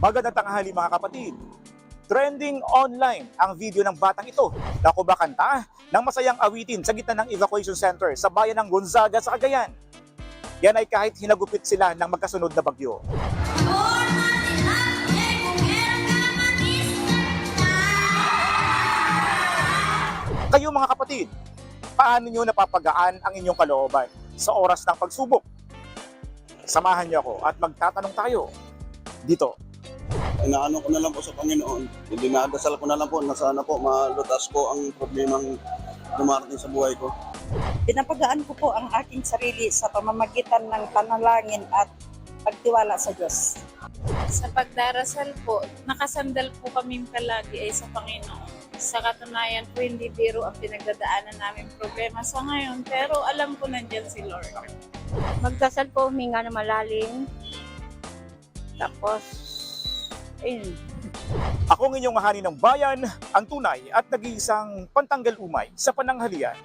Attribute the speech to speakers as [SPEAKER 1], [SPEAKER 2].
[SPEAKER 1] Magandang tanghali mga kapatid. Trending online ang video ng batang ito na kumakanta ng masayang awitin sa gitna ng evacuation center sa bayan ng Gonzaga sa Cagayan. Yan ay kahit hinagupit sila ng magkasunod na bagyo. Kayo mga kapatid, paano nyo napapagaan ang inyong kalooban sa oras ng pagsubok? Samahan niyo ako at magtatanong tayo dito
[SPEAKER 2] inaano ko na lang po sa Panginoon. Dinadasal ko na lang po na sana po malutas ko ang problemang dumarating sa buhay ko.
[SPEAKER 3] Pinapagaan ko po ang aking sarili sa pamamagitan ng panalangin at pagtiwala sa Diyos.
[SPEAKER 4] Sa pagdarasal po, nakasandal po kami palagi ay sa Panginoon. Sa katunayan po, hindi biro ang pinagdadaanan namin problema sa ngayon, pero alam ko nandyan si Lord.
[SPEAKER 5] magdasal po, huminga na malalim. Tapos, ayun,
[SPEAKER 1] Ako ang inyong mahani ng bayan, ang tunay at nag-iisang pantanggal umay sa pananghalian